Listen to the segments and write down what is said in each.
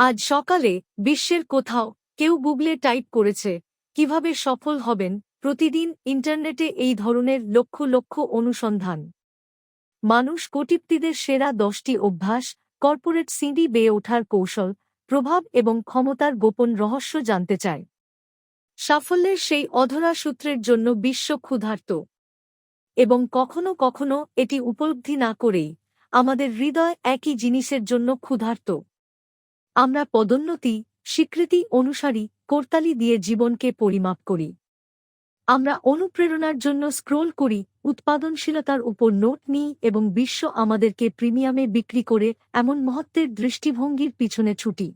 আজ সকালে বিশ্বের কোথাও কেউ গুগলে টাইপ করেছে, কীভাবে সফল হবেন? প্রতিদিন ইন্টারনেটে এই ধরনের লক্ষ লক্ষ অনুসন্ধান। মানুষ কোটিপ্তিদের সেরা দশটি অভ্যাস, কর্পোরেট সিঁড়ি বেয়ে ওঠার কৌশল, প্রভাব এবং ক্ষমতার গোপন রহস্য জানতে চায়। সাফল্যের সেই অধরা সূত্রের জন্য বিশ্ব ক্ষুধার্ত। এবং কখনো কখনো এটি উপলব্ধি না করেই আমাদের হৃদয় একই জিনিসের জন্য ক্ষুধার্ত। আমরা পদোন্নতি, স্বীকৃতি অনুসারী কোরতালি দিয়ে জীবনকে পরিমাপ করি। আমরা অনুপ্রেরণার জন্য স্ক্রোল করি, উৎপাদনশীলতার উপর নোট নিই এবং বিশ্ব আমাদেরকে প্রিমিয়ামে বিক্রি করে এমন মহত্বের দৃষ্টিভঙ্গির পিছনে ছুটি।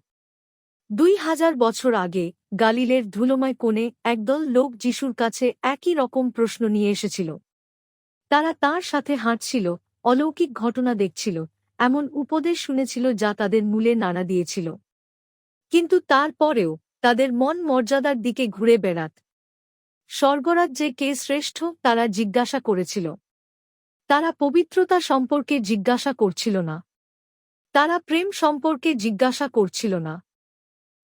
দুই হাজার বছর আগে গালিলের ধুলোময় কোণে একদল লোক যিশুর কাছে একই রকম প্রশ্ন নিয়ে এসেছিল। তারা তার সাথে হাঁটছিল, অলৌকিক ঘটনা দেখছিল এমন উপদেশ শুনেছিল যা তাদের মূলে নানা দিয়েছিল। কিন্তু তারপরেও তাদের মন মর্যাদার দিকে ঘুরে বেড়াত। স্বর্গরাজ্যে কে শ্রেষ্ঠ তারা জিজ্ঞাসা করেছিল। তারা পবিত্রতা সম্পর্কে জিজ্ঞাসা করছিল না। তারা প্রেম সম্পর্কে জিজ্ঞাসা করছিল না।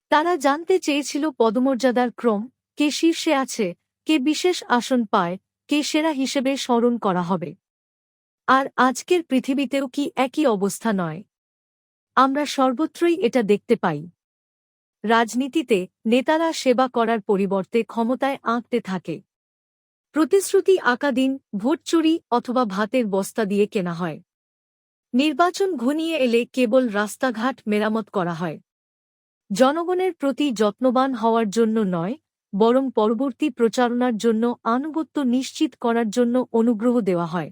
তারা জানতে চেয়েছিল পদমর্যাদার ক্রম, কে শীর্ষে আছে, কে বিশেষ আসন পায়, কে সেরা হিসেবে স্মরণ করা হবে। আর আজকের পৃথিবীতেও কি একই অবস্থা নয়? আমরা সর্বত্রই এটা দেখতে পাই। রাজনীতিতে নেতারা সেবা করার পরিবর্তে ক্ষমতায় আঁকতে থাকে। প্রতিশ্রুতি আঁকা দিন, ভোট চুরি অথবা ভাতের বস্তা দিয়ে কেনা হয়। নির্বাচন ঘনিয়ে এলে কেবল রাস্তাঘাট মেরামত করা হয়। জনগণের প্রতি যত্নবান হওয়ার জন্য নয়, বরং পরবর্তী প্রচারণার জন্য আনুগত্য নিশ্চিত করার জন্য অনুগ্রহ দেওয়া হয়।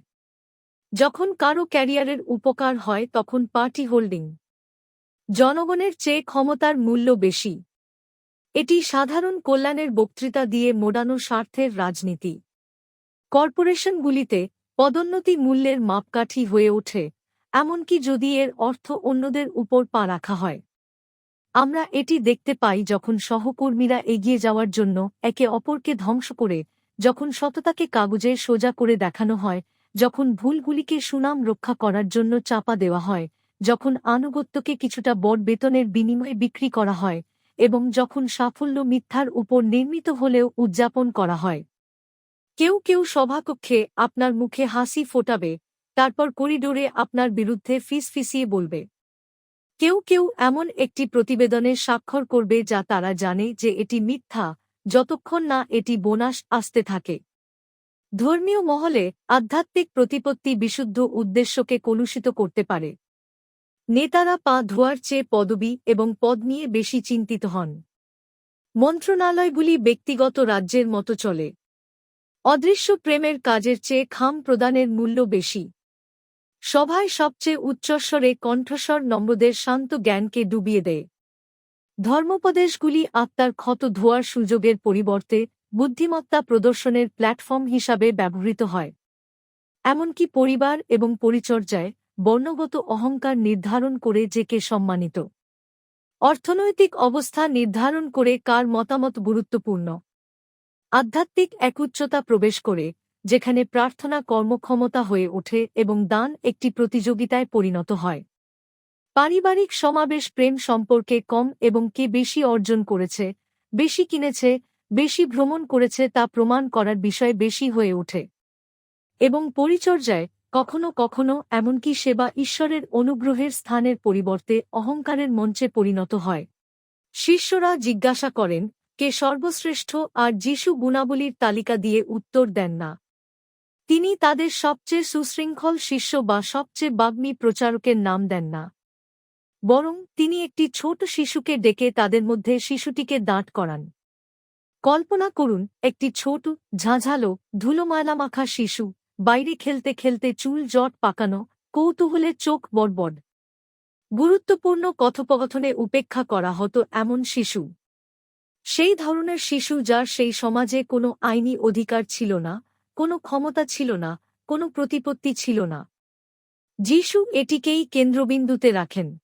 যখন কারও ক্যারিয়ারের উপকার হয়, তখন পার্টি হোল্ডিং জনগণের চেয়ে ক্ষমতার মূল্য বেশি। এটি সাধারণ কল্যাণের বক্তৃতা দিয়ে মোড়ানো স্বার্থের রাজনীতি। কর্পোরেশনগুলিতে পদোন্নতি মূল্যের মাপকাঠি হয়ে ওঠে, এমনকি যদি এর অর্থ অন্যদের উপর পা রাখা হয়। আমরা এটি দেখতে পাই যখন সহকর্মীরা এগিয়ে যাওয়ার জন্য একে অপরকে ধ্বংস করে, যখন সততাকে কাগজে সোজা করে দেখানো হয় যখন ভুলগুলিকে সুনাম রক্ষা করার জন্য চাপা দেওয়া হয়, যখন আনুগত্যকে কিছুটা বড় বেতনের বিনিময়ে বিক্রি করা হয় এবং যখন সাফল্য মিথ্যার উপর নির্মিত হলেও উদযাপন করা হয়। কেউ কেউ সভাকক্ষে আপনার মুখে হাসি ফোটাবে, তারপর করিডোরে আপনার বিরুদ্ধে ফিসফিসিয়ে বলবে। কেউ কেউ এমন একটি প্রতিবেদনের স্বাক্ষর করবে যা তারা জানে যে এটি মিথ্যা, যতক্ষণ না এটি বোনাস আসতে থাকে। ধর্মীয় মহলে আধ্যাত্মিক প্রতিপত্তি বিশুদ্ধ উদ্দেশ্যকে কলুষিত করতে পারে। নেতারা পা ধোয়ার চেয়ে পদবি এবং পদ নিয়ে বেশি চিন্তিত হন। মন্ত্রণালয়গুলি ব্যক্তিগত রাজ্যের মতো চলে। অদৃশ্য প্রেমের কাজের চেয়ে খাম প্রদানের মূল্য বেশি। সভায় সবচেয়ে উচ্চস্বরে কণ্ঠস্বর নম্রদের শান্ত জ্ঞানকে ডুবিয়ে দেয়। ধর্মোপদেশগুলি আত্মার ক্ষত ধোয়ার সুযোগের পরিবর্তে বুদ্ধিমত্তা প্রদর্শনের প্ল্যাটফর্ম হিসাবে ব্যবহৃত হয়। এমনকি পরিবার এবং পরিচর্যায় বর্ণগত অহংকার নির্ধারণ করে যে কে সম্মানিত। অর্থনৈতিক অবস্থা নির্ধারণ করে কার মতামত গুরুত্বপূর্ণ। আধ্যাত্মিক এক উচ্চতা প্রবেশ করে, যেখানে প্রার্থনা কর্মক্ষমতা হয়ে ওঠে এবং দান একটি প্রতিযোগিতায় পরিণত হয়। পারিবারিক সমাবেশ প্রেম সম্পর্কে কম এবং কে বেশি অর্জন করেছে, বেশি কিনেছে বেশি ভ্রমণ করেছে তা প্রমাণ করার বিষয় বেশি হয়ে ওঠে। এবং পরিচর্যায় কখনো কখনো এমনকি সেবা ঈশ্বরের অনুগ্রহের স্থানের পরিবর্তে অহংকারের মঞ্চে পরিণত হয়। শিষ্যরা জিজ্ঞাসা করেন, কে সর্বশ্রেষ্ঠ আর যিশু গুণাবলীর তালিকা দিয়ে উত্তর দেন না? তিনি তাদের সবচেয়ে সুশৃঙ্খল শিষ্য বা সবচেয়ে বাগ্মী প্রচারকের নাম দেন না। বরং তিনি একটি ছোট শিশুকে ডেকে তাদের মধ্যে শিশুটিকে দাঁট করান। কল্পনা করুন, একটি ছোট, ঝাঁঝালো, ধুলোমালামাখা শিশু, বাইরে খেলতে খেলতে চুল জট পাকানো কৌতূহলে চোখ বড়বড়। গুরুত্বপূর্ণ কথোপকথনে উপেক্ষা করা হতো এমন শিশু। সেই ধরনের শিশু যার সেই সমাজে কোনো আইনি অধিকার ছিল না, কোনো ক্ষমতা ছিল না, কোনো প্রতিপত্তি ছিল না। যিশু এটিকেই কেন্দ্রবিন্দুতে রাখেন।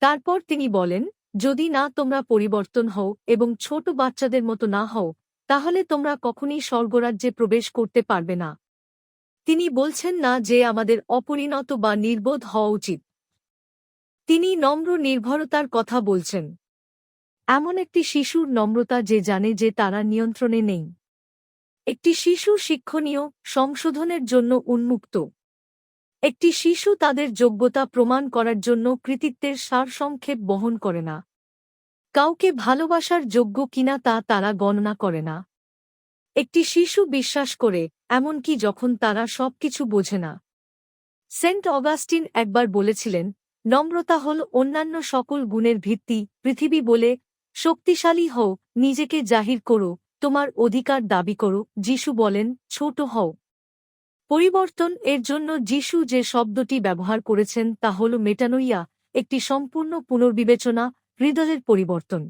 তারপর তিনি বলেন যদি না তোমরা পরিবর্তন হও এবং ছোট বাচ্চাদের মতো না হও, তাহলে তোমরা কখনই স্বর্গরাজ্যে প্রবেশ করতে পারবে না। তিনি বলছেন না যে আমাদের অপরিণত বা নির্বোধ হওয়া উচিত। তিনি নম্র নির্ভরতার কথা বলছেন। এমন একটি শিশুর নম্রতা যে জানে যে তারা নিয়ন্ত্রণে নেই। একটি শিশু শিক্ষণীয় সংশোধনের জন্য উন্মুক্ত। একটি শিশু তাদের যোগ্যতা প্রমাণ করার জন্য কৃতিত্বের সারসংক্ষেপ বহন করে না। কাউকে ভালোবাসার যোগ্য কিনা তা তারা গণনা করে না। একটি শিশু বিশ্বাস করে, এমনকি যখন তারা সবকিছু বোঝে না। সেন্ট অগাস্টিন একবার বলেছিলেন, নম্রতা হল অন্যান্য সকল গুণের ভিত্তি, পৃথিবী বলে, শক্তিশালী হও, নিজেকে জাহির করো, তোমার অধিকার দাবি করো। যিশু বলেন, ছোট হও। পরিবর্তন এর জন্য যিশু যে শব্দটি ব্যবহার করেছেন তা হল মেটানোইয়া, একটি সম্পূর্ণ পুনর্বিবেচনা, হৃদয়ের পরিবর্তন।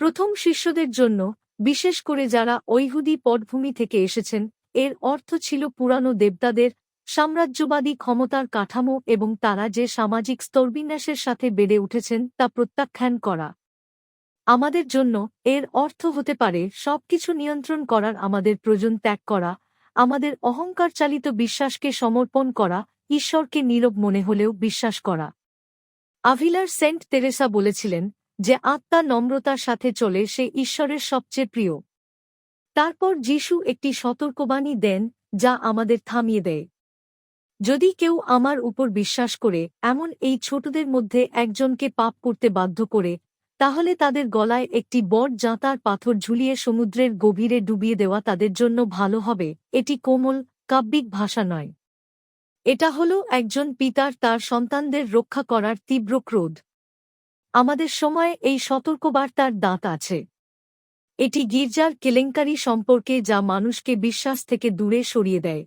প্রথম শিষ্যদের জন্য, বিশেষ করে যারা ঐহুদি পটভূমি থেকে এসেছেন, এর অর্থ ছিল পুরানো দেবতাদের সাম্রাজ্যবাদী ক্ষমতার কাঠামো এবং তারা যে সামাজিক স্তরবিন্যাসের সাথে বেড়ে উঠেছেন তা প্রত্যাখ্যান করা। আমাদের জন্য এর অর্থ হতে পারে সবকিছু নিয়ন্ত্রণ করার, আমাদের প্রয়োজন ত্যাগ করা আমাদের অহংকার চালিত বিশ্বাসকে সমর্পণ করা, ঈশ্বরকে নীরব মনে হলেও বিশ্বাস করা। আভিলার সেন্ট তেরেসা বলেছিলেন যে আত্মা নম্রতার সাথে চলে, সে ঈশ্বরের সবচেয়ে প্রিয়। তারপর যিশু একটি সতর্কবাণী দেন, যা আমাদের থামিয়ে দেয়। যদি কেউ আমার উপর বিশ্বাস করে, এমন এই ছোটদের মধ্যে একজনকে পাপ করতে বাধ্য করে তাহলে তাদের গলায় একটি বট জাঁতার পাথর ঝুলিয়ে সমুদ্রের গভীরে ডুবিয়ে দেওয়া তাদের জন্য ভালো হবে, এটি কোমল, কাব্যিক ভাষা নয়। এটা হল একজন পিতার তার সন্তানদের রক্ষা করার তীব্র ক্রোধ। আমাদের সময়ে এই সতর্কবার্তার দাঁত আছে। এটি গির্জার কেলেঙ্কারি সম্পর্কে যা মানুষকে বিশ্বাস থেকে দূরে সরিয়ে দেয়।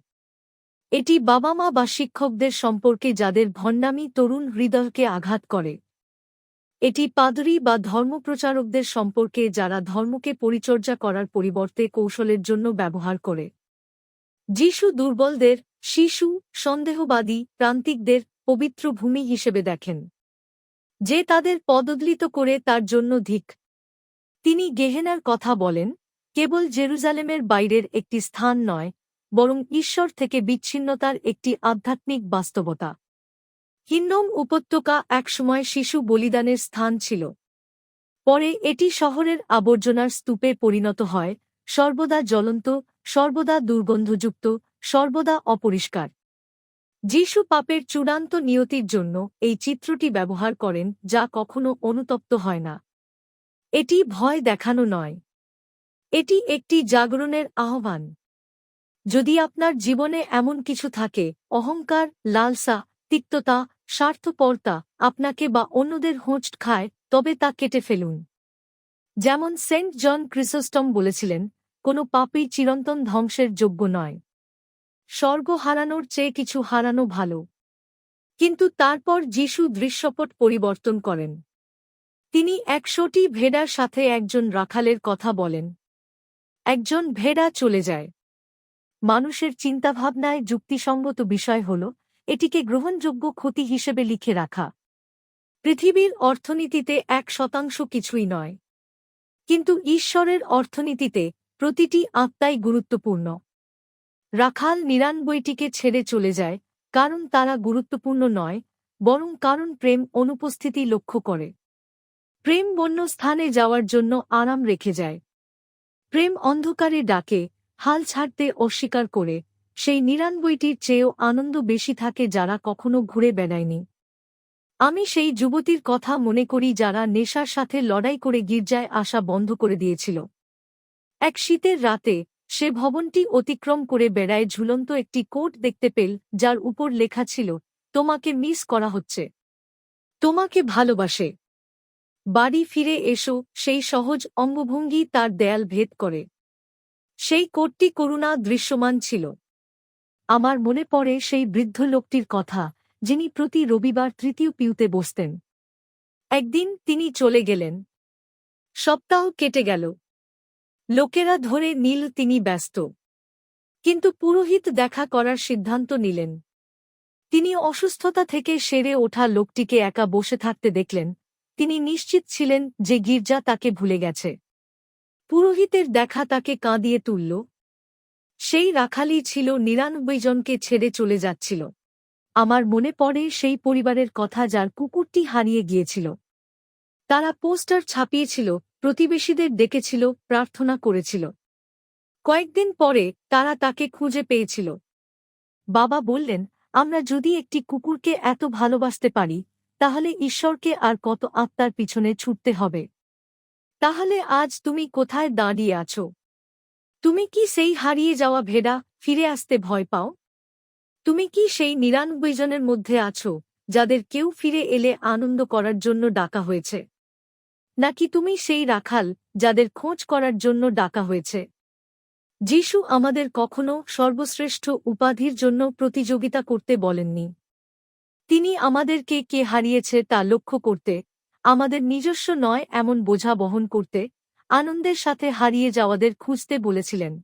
এটি বাবা মা বা শিক্ষকদের সম্পর্কে যাদের ভণ্ডামি তরুণ হৃদয়কে আঘাত করে। এটি পাদরি বা ধর্মপ্রচারকদের সম্পর্কে যারা ধর্মকে পরিচর্যা করার পরিবর্তে কৌশলের জন্য ব্যবহার করে। যিশু দুর্বলদের, শিশু, সন্দেহবাদী, প্রান্তিকদের পবিত্র ভূমি হিসেবে দেখেন, যে তাদের পদদলিত করে তার জন্য ধিক। তিনি গেহেনার কথা বলেন, কেবল জেরুজালেমের বাইরের একটি স্থান নয়, বরং ঈশ্বর থেকে বিচ্ছিন্নতার একটি আধ্যাত্মিক বাস্তবতা। হিন্নম উপত্যকা একসময় শিশু বলিদানের স্থান ছিল। পরে এটি শহরের আবর্জনার স্তূপে পরিণত হয়, সর্বদা জ্বলন্ত, সর্বদা দুর্গন্ধযুক্ত, সর্বদা অপরিষ্কার। যিশু পাপের চূড়ান্ত নিয়তির জন্য এই চিত্রটি ব্যবহার করেন, যা কখনো অনুতপ্ত হয় না। এটি ভয় দেখানো নয়। এটি একটি জাগরণের আহ্বান। যদি আপনার জীবনে এমন কিছু থাকে, অহংকার, লালসা তিক্ততা, স্বার্থপরতা আপনাকে বা অন্যদের হোঁচট খায়, তবে তা কেটে ফেলুন। যেমন সেন্ট জন ক্রিসোস্টম বলেছিলেন, কোনো পাপই চিরন্তন ধ্বংসের যোগ্য নয়। স্বর্গ হারানোর চেয়ে কিছু হারানো ভালো। কিন্তু তারপর যিশু দৃশ্যপট পরিবর্তন করেন। তিনি একশোটি ভেড়ার সাথে একজন রাখালের কথা বলেন। একজন ভেড়া চলে যায়। মানুষের চিন্তাভাবনায় যুক্তিসঙ্গত বিষয় হল এটিকে গ্রহণযোগ্য ক্ষতি হিসেবে লিখে রাখা। পৃথিবীর অর্থনীতিতে এক শতাংশ কিছুই নয়। কিন্তু ঈশ্বরের অর্থনীতিতে প্রতিটি আত্মাই গুরুত্বপূর্ণ। রাখাল নিরানব্বইটিকে ছেড়ে চলে যায় কারণ তারা গুরুত্বপূর্ণ নয়, বরং কারণ প্রেম অনুপস্থিতি লক্ষ্য করে। প্রেম বন্য স্থানে যাওয়ার জন্য আরাম রেখে যায়। প্রেম অন্ধকারে ডাকে, হাল ছাড়তে অস্বীকার করে সেই নিরানব্বইটির চেয়েও আনন্দ বেশি থাকে যারা কখনো ঘুরে বেড়ায়নি। আমি সেই যুবতীর কথা মনে করি যারা নেশার সাথে লড়াই করে গির্জায় আসা বন্ধ করে দিয়েছিল। এক শীতের রাতে সে ভবনটি অতিক্রম করে বেড়ায় ঝুলন্ত একটি কোট দেখতে পেল, যার উপর লেখা ছিল, তোমাকে মিস করা হচ্ছে। তোমাকে ভালোবাসে। বাড়ি ফিরে এসো, সেই সহজ অঙ্গভঙ্গি তার দেয়াল ভেদ করে। সেই কোটটি করুণা দৃশ্যমান ছিল। আমার মনে পড়ে সেই বৃদ্ধ লোকটির কথা, যিনি প্রতি রবিবার তৃতীয় পিউতে বসতেন। একদিন তিনি চলে গেলেন। সপ্তাহ কেটে গেল। লোকেরা ধরে নীল তিনি ব্যস্ত। কিন্তু পুরোহিত দেখা করার সিদ্ধান্ত নিলেন। তিনি অসুস্থতা থেকে সেরে ওঠা লোকটিকে একা বসে থাকতে দেখলেন। তিনি নিশ্চিত ছিলেন যে গির্জা তাকে ভুলে গেছে। পুরোহিতের দেখা তাকে কাঁদিয়ে তুলল। সেই রাখালি ছিল নিরানব্বই জনকে ছেড়ে চলে যাচ্ছিল। আমার মনে পড়ে সেই পরিবারের কথা যার কুকুরটি হারিয়ে গিয়েছিল। তারা পোস্টার ছাপিয়েছিল, প্রতিবেশীদের ডেকেছিল, প্রার্থনা করেছিল। কয়েকদিন পরে তারা তাকে খুঁজে পেয়েছিল। বাবা বললেন, আমরা যদি একটি কুকুরকে এত ভালোবাসতে পারি, তাহলে ঈশ্বরকে আর কত আত্মার পিছনে ছুটতে হবে। তাহলে আজ তুমি কোথায় দাঁড়িয়ে আছো? তুমি কি সেই হারিয়ে যাওয়া ভেড়া ফিরে আসতে ভয় পাও? তুমি কি সেই নিরানব্বই জনের মধ্যে আছো, যাদের কেউ ফিরে এলে আনন্দ করার জন্য ডাকা হয়েছে? নাকি তুমি সেই রাখাল, যাদের খোঁজ করার জন্য ডাকা হয়েছে? যিশু আমাদের কখনো সর্বশ্রেষ্ঠ উপাধির জন্য প্রতিযোগিতা করতে বলেননি। তিনি আমাদেরকে কে হারিয়েছে তা লক্ষ্য করতে, আমাদের নিজস্ব নয় এমন বোঝা বহন করতে আনন্দের সাথে হারিয়ে যাওয়াদের খুঁজতে বলেছিলেন।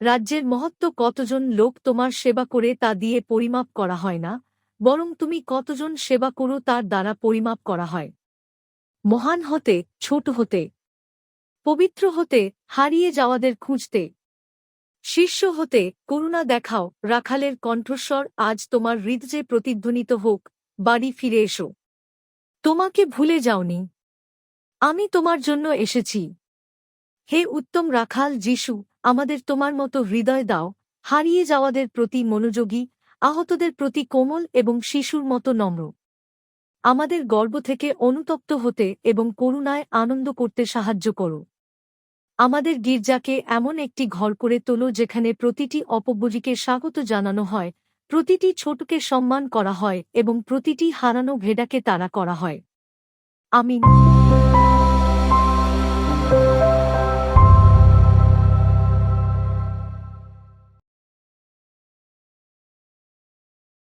রাজ্যের মহত্ব কতজন লোক তোমার সেবা করে তা দিয়ে পরিমাপ করা হয় না, বরং তুমি কতজন সেবা করো তার দ্বারা পরিমাপ করা হয়। মহান হতে, ছোট হতে, পবিত্র হতে, হারিয়ে যাওয়াদের খুঁজতে। শিষ্য হতে, করুণা দেখাও, রাখালের কণ্ঠস্বর, আজ তোমার হৃদয়ে প্রতিধ্বনিত হোক, বাড়ি ফিরে এসো। তোমাকে ভুলে যাওনি আমি তোমার জন্য এসেছি। হে উত্তম রাখাল যিশু, আমাদের তোমার মতো হৃদয় দাও। হারিয়ে যাওয়াদের প্রতি মনোযোগী, আহতদের প্রতি কোমল এবং শিশুর মতো নম্র। আমাদের গর্ব থেকে অনুতপ্ত হতে এবং করুণায় আনন্দ করতে সাহায্য করো। আমাদের গির্জাকে এমন একটি ঘর করে তোলো যেখানে প্রতিটি অপব্যজিকে স্বাগত জানানো হয়, প্রতিটি ছোটকে সম্মান করা হয় এবং প্রতিটি হারানো ভেডাকে তারা করা হয়। আমিন।